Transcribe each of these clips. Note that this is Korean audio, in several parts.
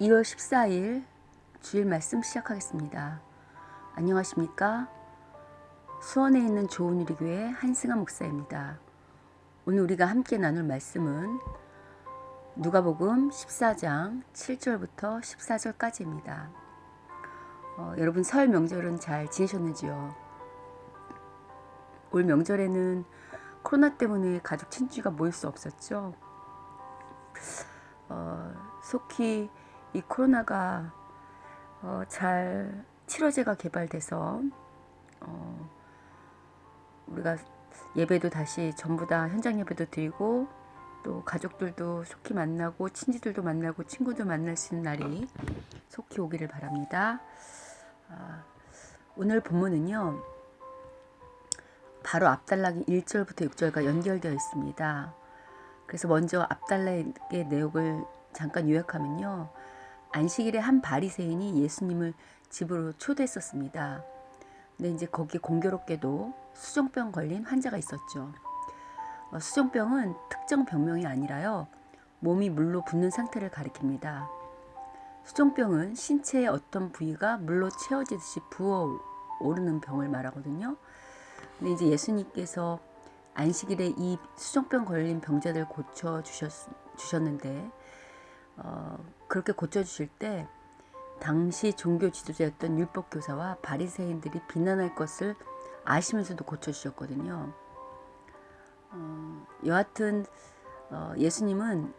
2월 14일 주일 말씀 시작하겠습니다. 안녕하십니까? 수원에 있는 좋은 우리 교회 한승아 목사입니다. 오늘 우리가 함께 나눌 말씀은 누가복음 14장 7절부터 14절까지입니다. 어, 여러분 설 명절은 잘 지내셨는지요? 올 명절에는 코로나 때문에 가족 친지가 모일 수 없었죠. 어, 속히 이 코로나가 어, 잘 치료제가 개발돼서 어, 우리가 예배도 다시 전부 다 현장 예배도 드리고 또 가족들도 속히 만나고 친지들도 만나고 친구들 만날 수 있는 날이 속히 오기를 바랍니다. 아, 오늘 본문은요. 바로 앞달락이 1절부터 6절과 연결되어 있습니다. 그래서 먼저 앞달락의 내용을 잠깐 요약하면요. 안식일에 한 바리새인이 예수님을 집으로 초대했었습니다. 근데 이제 거기 공교롭게도 수종병 걸린 환자가 있었죠. 어, 수종병은 특정 병명이 아니라요. 몸이 물로 붓는 상태를 가리킵니다. 수종병은 신체의 어떤 부위가 물로 채워지듯이 부어 오르는 병을 말하거든요. 근데 이제 예수님께서 안식일에 이 수종병 걸린 병자들 고쳐 주셨, 주셨는데 어, 그렇게 고쳐주실 때 당시 종교 지도자였던 율법 교사와 바리새인들이 비난할 것을 아시면서도 고쳐주셨거든요. 어, 여하튼 어, 예수님은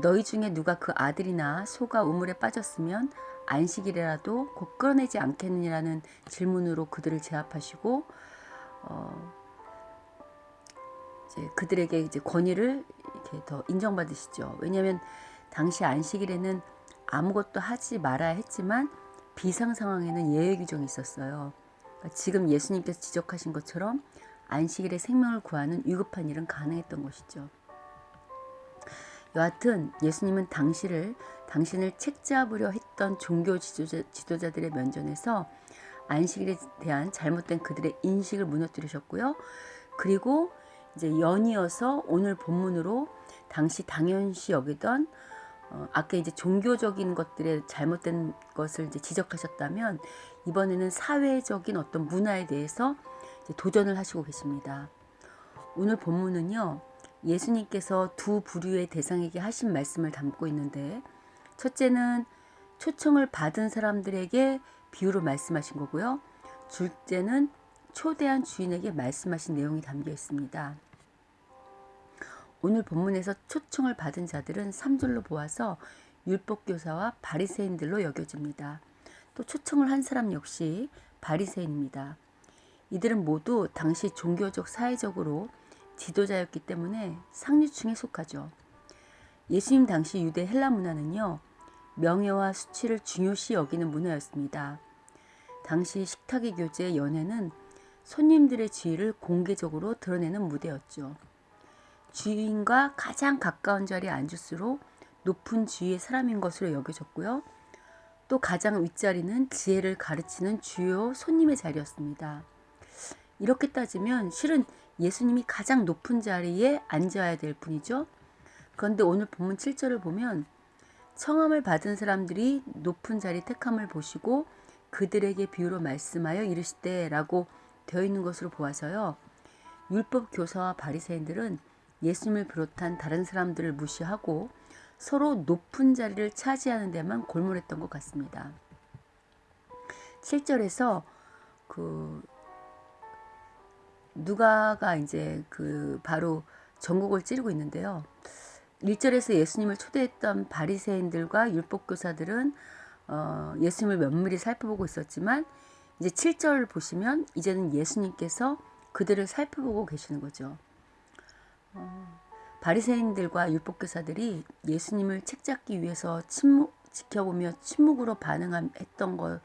너희 중에 누가 그 아들이나 소가 우물에 빠졌으면 안식일이라도 곧 끌어내지 않겠느냐는 질문으로 그들을 제압하시고 어, 이제 그들에게 이제 권위를 이렇게 더 인정받으시죠. 왜냐하면 당시 안식일에는 아무것도 하지 말아야 했지만 비상 상황에는 예외 규정이 있었어요. 지금 예수님께서 지적하신 것처럼 안식일에 생명을 구하는 위급한 일은 가능했던 것이죠. 여하튼 예수님은 당시를 당신을 책잡으려 했던 종교 지도자, 지도자들의 면전에서 안식일에 대한 잘못된 그들의 인식을 무너뜨리셨고요. 그리고 이제 연이어서 오늘 본문으로 당시 당연시 여기던 어, 아까 이제 종교적인 것들의 잘못된 것을 이제 지적하셨다면 이번에는 사회적인 어떤 문화에 대해서 도전을 하시고 계십니다. 오늘 본문은요 예수님께서 두 부류의 대상에게 하신 말씀을 담고 있는데 첫째는 초청을 받은 사람들에게 비유로 말씀하신 거고요. 둘째는 초대한 주인에게 말씀하신 내용이 담겨 있습니다. 오늘 본문에서 초청을 받은 자들은 3절로 보아서 율법교사와 바리새인들로 여겨집니다. 또 초청을 한 사람 역시 바리새인입니다. 이들은 모두 당시 종교적 사회적으로 지도자였기 때문에 상류층에 속하죠. 예수님 당시 유대 헬라 문화는요. 명예와 수치를 중요시 여기는 문화였습니다. 당시 식탁의 교제의 연애는 손님들의 지위를 공개적으로 드러내는 무대였죠. 주인과 가장 가까운 자리에 앉을수록 높은 지위의 사람인 것으로 여겨졌고요. 또 가장 윗자리는 지혜를 가르치는 주요 손님의 자리였습니다. 이렇게 따지면 실은 예수님이 가장 높은 자리에 앉아야 될 뿐이죠. 그런데 오늘 본문 7절을 보면 청함을 받은 사람들이 높은 자리 택함을 보시고 그들에게 비유로 말씀하여 이르시되라고 되어 있는 것으로 보아서요. 율법 교사와 바리새인들은 예수님을 비롯한 다른 사람들을 무시하고 서로 높은 자리를 차지하는 데만 골몰했던 것 같습니다. 7절에서 그 누가가 이제 그 바로 전국을 찌르고 있는데요. 1절에서 예수님을 초대했던 바리새인들과 율법교사들은 어, 예수님을 면밀히 살펴보고 있었지만 이제 7절 보시면 이제는 예수님께서 그들을 살펴보고 계시는 거죠. 어, 바리새인들과 율법교사들이 예수님을 책잡기 위해서 침묵 지켜보며 침묵으로 반응했던 걸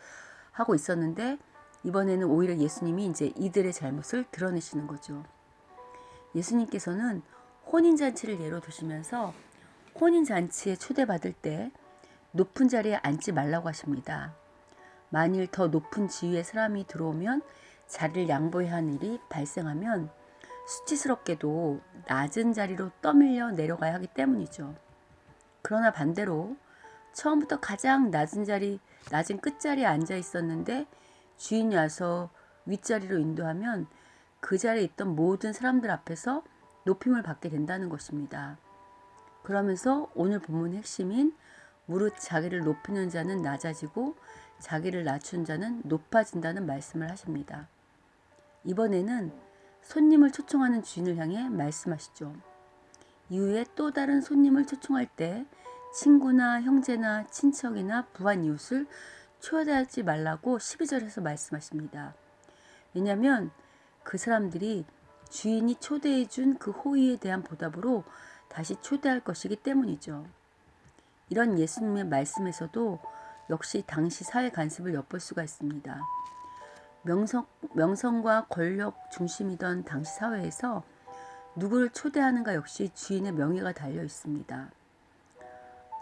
하고 있었는데 이번에는 오히려 예수님이 이제 이들의 잘못을 드러내시는 거죠. 예수님께서는 혼인잔치를 예로 두시면서 혼인잔치에 초대받을 때 높은 자리에 앉지 말라고 하십니다. 만일 더 높은 지위의 사람이 들어오면 자리를 양보해야 하는 일이 발생하면 수치스럽게도 낮은 자리로 떠밀려 내려가야 하기 때문이죠. 그러나 반대로 처음부터 가장 낮은 자리, 낮은 끝자리에 앉아 있었는데 주인이 와서 윗자리로 인도하면 그 자리에 있던 모든 사람들 앞에서 높임을 받게 된다는 것입니다. 그러면서 오늘 본문의 핵심인 무릇 자기를 높이는 자는 낮아지고 자기를 낮춘 자는 높아진다는 말씀을 하십니다. 이번에는 손님을 초청하는 주인을 향해 말씀하시죠. 이후에 또 다른 손님을 초청할 때 친구나 형제나 친척이나 부한 이웃을 초대하지 말라고 12절에서 말씀하십니다. 왜냐하면 그 사람들이 주인이 초대해 준 그 호의에 대한 보답으로 다시 초대할 것이기 때문이죠. 이런 예수님의 말씀에서도 역시 당시 사회 간섭을 엿볼 수가 있습니다. 명성, 명성과 권력 중심이던 당시 사회에서 누구를 초대하는가 역시 주인의 명예가 달려 있습니다.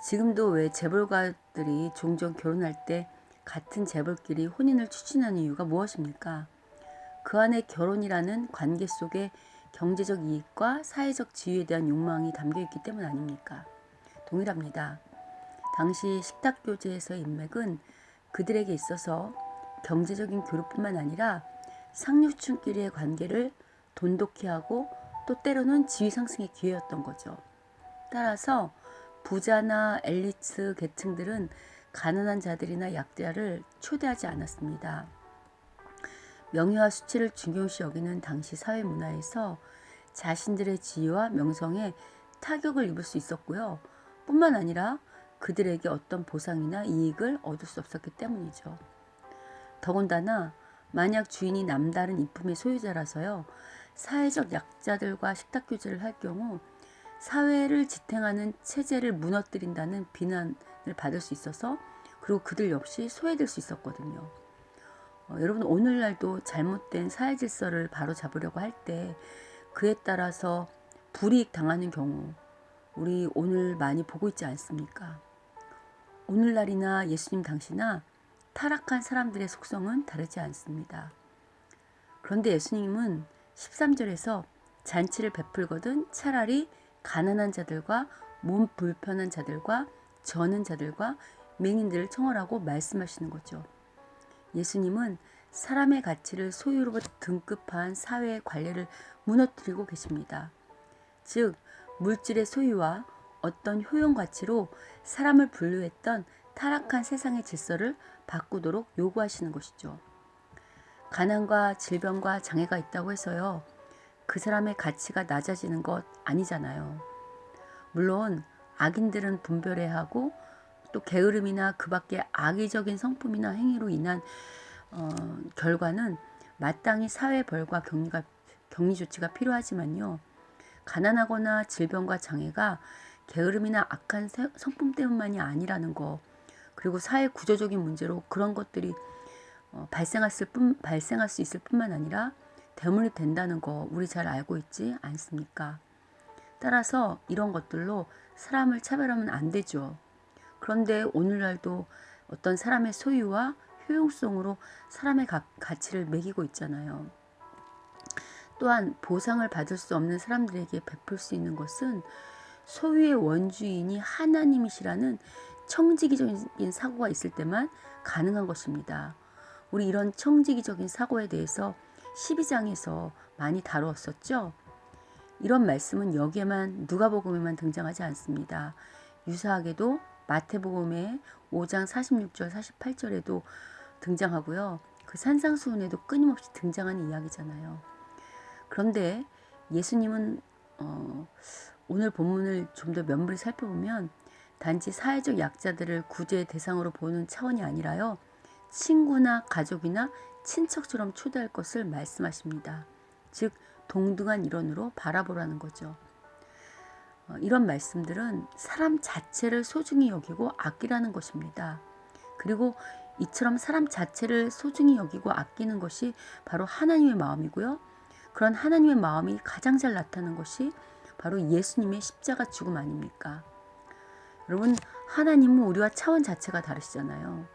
지금도 왜 재벌가들이 종종 결혼할 때 같은 재벌끼리 혼인을 추진하는 이유가 무엇입니까? 그 안에 결혼이라는 관계 속에 경제적 이익과 사회적 지위에 대한 욕망이 담겨 있기 때문 아닙니까? 동일합니다. 당시 식탁 교제에서의 인맥은 그들에게 있어서 경제적인 교류뿐만 아니라 상류층끼리의 관계를 돈독히 하고 또 때로는 지위 상승의 기회였던 거죠. 따라서 부자나 엘리트 계층들은 가난한 자들이나 약자를 초대하지 않았습니다. 명예와 수치를 중요시 여기는 당시 사회 문화에서 자신들의 지위와 명성에 타격을 입을 수 있었고요. 뿐만 아니라 그들에게 어떤 보상이나 이익을 얻을 수 없었기 때문이죠. 더군다나 만약 주인이 남다른 이품의 소유자라서요. 사회적 약자들과 식탁 교제를 할 경우 사회를 지탱하는 체제를 무너뜨린다는 비난을 받을 수 있어서 그리고 그들 역시 소외될 수 있었거든요. 어, 여러분 오늘날도 잘못된 사회 질서를 바로 잡으려고 할 때 그에 따라서 불이익 당하는 경우 우리 오늘 많이 보고 있지 않습니까? 오늘날이나 예수님 당시나 타락한 사람들의 속성은 다르지 않습니다. 그런데 예수님은 13절에서 잔치를 베풀거든 차라리 가난한 자들과 몸 불편한 자들과 저는 자들과 맹인들을 청하라고 말씀하시는 거죠. 예수님은 사람의 가치를 소유로부터 등급한 사회의 관례를 무너뜨리고 계십니다. 즉, 물질의 소유와 어떤 효용 가치로 사람을 분류했던 타락한 세상의 질서를 바꾸도록 요구하시는 것이죠. 가난과 질병과 장애가 있다고 해서요. 그 사람의 가치가 낮아지는 것 아니잖아요. 물론 악인들은 분별해야 하고 또 게으름이나 그 밖에 악의적인 성품이나 행위로 인한 어, 결과는 마땅히 사회 벌과 격리가 격리 조치가 필요하지만요. 가난하거나 질병과 장애가 게으름이나 악한 성품 때문만이 아니라는 거 그리고 사회 구조적인 문제로 그런 것들이 어, 발생했을 뿐 발생할 수 있을 뿐만 아니라 대물이 된다는 거 우리 잘 알고 있지 않습니까? 따라서 이런 것들로 사람을 차별하면 안 되죠. 그런데 오늘날도 어떤 사람의 소유와 효용성으로 사람의 가, 가치를 매기고 있잖아요. 또한 보상을 받을 수 없는 사람들에게 베풀 수 있는 것은 소유의 원주인이 하나님이시라는 청지기적인 사고가 있을 때만 가능한 것입니다. 우리 이런 청지기적인 사고에 대해서 12장에서 많이 다루었었죠. 이런 말씀은 여기에만 누가복음에만 등장하지 않습니다. 유사하게도 마태복음의 5장 46절 48절에도 등장하고요. 그 산상수훈에도 끊임없이 등장하는 이야기잖아요. 그런데 예수님은 어, 오늘 본문을 좀 더 면밀히 살펴보면 단지 사회적 약자들을 구제의 대상으로 보는 차원이 아니라요. 친구나 가족이나 친척처럼 초대할 것을 말씀하십니다. 즉 동등한 일원으로 바라보라는 거죠. 어, 이런 말씀들은 사람 자체를 소중히 여기고 아끼라는 것입니다. 그리고 이처럼 사람 자체를 소중히 여기고 아끼는 것이 바로 하나님의 마음이고요. 그런 하나님의 마음이 가장 잘 나타나는 것이 바로 예수님의 십자가 죽음 아닙니까? 여러분, 하나님은 우리와 차원 자체가 다르시잖아요.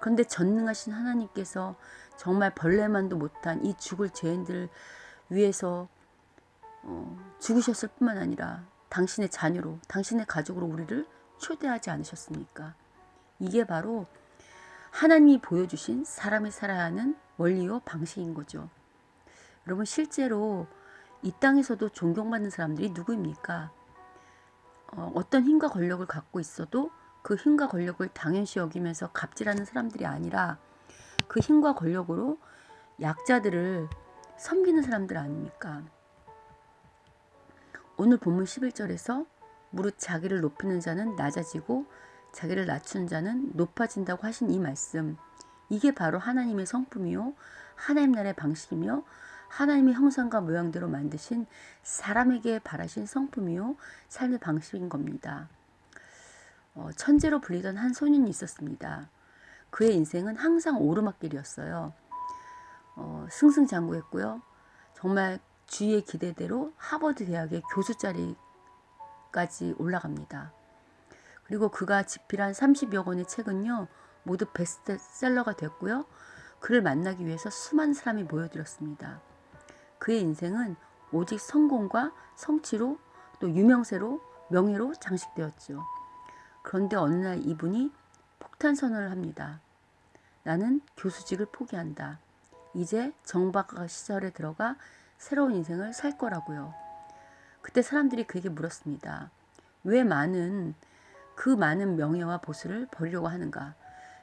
그런데 전능하신 하나님께서 정말 벌레만도 못한 이 죽을 죄인들 위해서 어, 죽으셨을 뿐만 아니라 당신의 자녀로, 당신의 가족으로 우리를 초대하지 않으셨습니까? 이게 바로 하나님이 보여주신 사람이 살아야 하는 원리요 방식인 거죠. 여러분 실제로 이 땅에서도 존경받는 사람들이 누구입니까? 어, 어떤 힘과 권력을 갖고 있어도 그 힘과 권력을 당연시 여기면서 갑질하는 사람들이 아니라 그 힘과 권력으로 약자들을 섬기는 사람들 아닙니까? 오늘 본문 11절에서 무릇 자기를 높이는 자는 낮아지고 자기를 낮추는 자는 높아진다고 하신 이 말씀 이게 바로 하나님의 성품이요 하나님 나라의 방식이며 하나님의 형상과 모양대로 만드신 사람에게 바라신 성품이요 삶의 방식인 겁니다. 어, 천재로 불리던 한 소년이 있었습니다. 그의 인생은 항상 오르막길이었어요. 어, 승승장구했고요. 정말 주위의 기대대로 하버드 대학의 교수 자리까지 올라갑니다. 그리고 그가 집필한 30여 권의 책은요, 모두 베스트셀러가 됐고요. 그를 만나기 위해서 수많은 사람이 모여들었습니다. 그의 인생은 오직 성공과 성취로 또 유명세로 명예로 장식되었죠. 그런데 어느 날 이분이 폭탄 선언을 합니다. 나는 교수직을 포기한다. 이제 정박가 시설에 들어가 새로운 인생을 살 거라고요. 그때 사람들이 그에게 물었습니다. 왜 많은 그 많은 명예와 보수를 버리려고 하는가?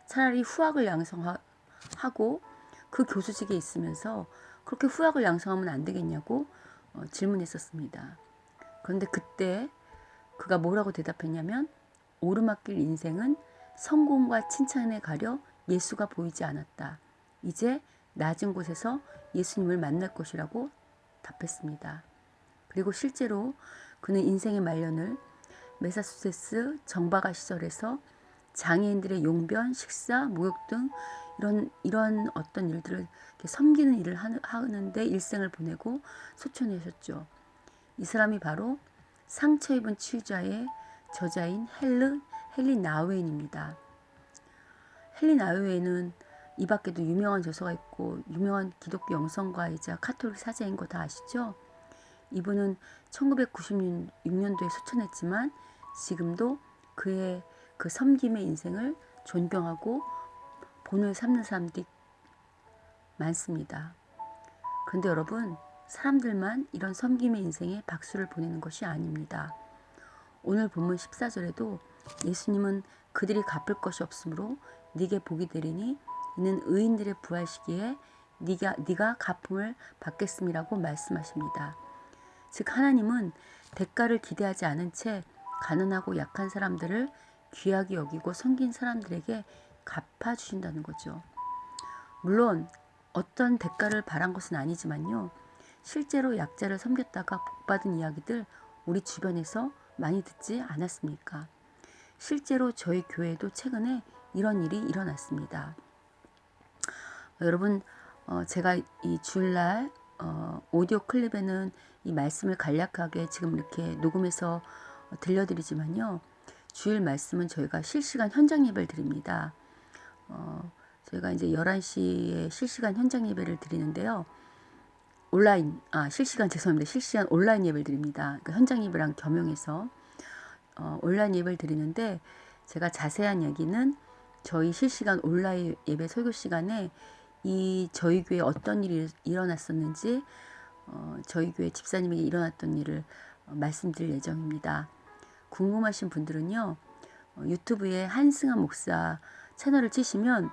차라리 후학을 양성하고 그 교수직에 있으면서 그렇게 후학을 양성하면 안 되겠냐고 어, 질문했었습니다. 그런데 그때 그가 뭐라고 대답했냐면 오르막길 인생은 성공과 칭찬에 가려 예수가 보이지 않았다. 이제 낮은 곳에서 예수님을 만날 것이라고 답했습니다. 그리고 실제로 그는 인생의 말년을 메사추세츠 정바가 시설에서 장애인들의 용변, 식사, 목욕 등 이런 이런 어떤 일들을 섬기는 일을 하는데 일생을 보내고 소천하셨죠. 이 사람이 바로 상처 입은 치유자의 저자인 헬르 헬리 나우엔입니다. 헬리 나우엔은 이 밖에도 유명한 저서가 있고 유명한 기독교 영성가이자 카톨릭 사자인 거 다 아시죠? 이분은 1996년도에 소천했지만 지금도 그의 그 섬김의 인생을 존경하고 본을 삼는 사람들이 많습니다. 그런데 여러분, 사람들만 이런 섬김의 인생에 박수를 보내는 것이 아닙니다. 오늘 본문 14절에도 예수님은 그들이 갚을 것이 없으므로 네게 복이 되리니 이는 의인들의 부활 시기에 네가 네가 갚음을 받겠음이라고 말씀하십니다. 즉 하나님은 대가를 기대하지 않은 채 가난하고 약한 사람들을 귀하게 여기고 섬긴 사람들에게 갚아 주신다는 거죠. 물론 어떤 대가를 바란 것은 아니지만요. 실제로 약자를 섬겼다가 복받은 이야기들 우리 주변에서 많이 듣지 않았습니까? 실제로 저희 교회도 최근에 이런 일이 일어났습니다. 어, 여러분, 어, 제가 이 주일날 어, 오디오 클립에는 이 말씀을 간략하게 지금 이렇게 녹음해서 들려드리지만요. 주일 말씀은 저희가 실시간 현장 예배를 드립니다. 어, 저희가 이제 11시에 실시간 현장 예배를 드리는데요. 온라인, 아, 실시간, 죄송합니다. 실시간 온라인 예배를 드립니다. 그 현장 예배랑 겸용해서 어, 온라인 예배를 드리는데 제가 자세한 얘기는 저희 실시간 온라인 예배 설교 시간에 이 저희 교회 어떤 일이 일어났었는지 어, 저희 교회 집사님에게 일어났던 일을 어, 말씀드릴 예정입니다. 궁금하신 분들은요 어, 유튜브에 한승환 목사 채널을 치시면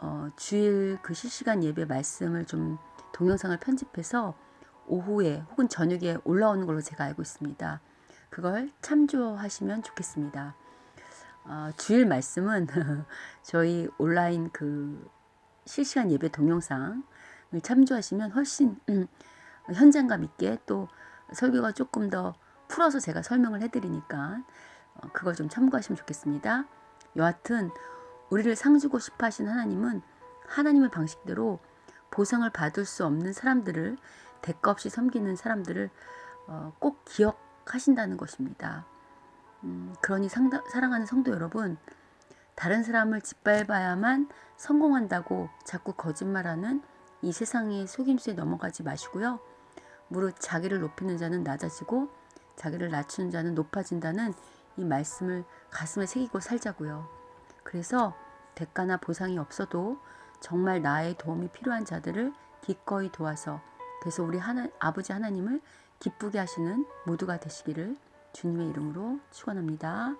어, 주일 그 실시간 예배 말씀을 좀 동영상을 편집해서 오후에 혹은 저녁에 올라오는 걸로 제가 알고 있습니다. 그걸 참조하시면 좋겠습니다. 어, 주일 말씀은 저희 온라인 그 실시간 예배 동영상을 참조하시면 훨씬 음, 현장감 있게 또 설교가 조금 더 풀어서 제가 설명을 해드리니까 어, 그걸 좀 참고하시면 좋겠습니다. 여하튼 우리를 상주고 싶어 하신 하나님은 하나님의 방식대로 보상을 받을 수 없는 사람들을 대가 없이 섬기는 사람들을 어, 꼭 기억하신다는 것입니다. 음, 그러니 상다, 사랑하는 성도 여러분, 다른 사람을 짓밟아야만 성공한다고 자꾸 거짓말하는 이 세상의 속임수에 넘어가지 마시고요. 무릇 자기를 높이는 자는 낮아지고 자기를 낮추는 자는 높아진다는 이 말씀을 가슴에 새기고 살자고요. 그래서 대가나 보상이 없어도 정말 나의 도움이 필요한 자들을 기꺼이 도와서 그래서 우리 하나, 아버지 하나님을 기쁘게 하시는 모두가 되시기를 주님의 이름으로 축원합니다.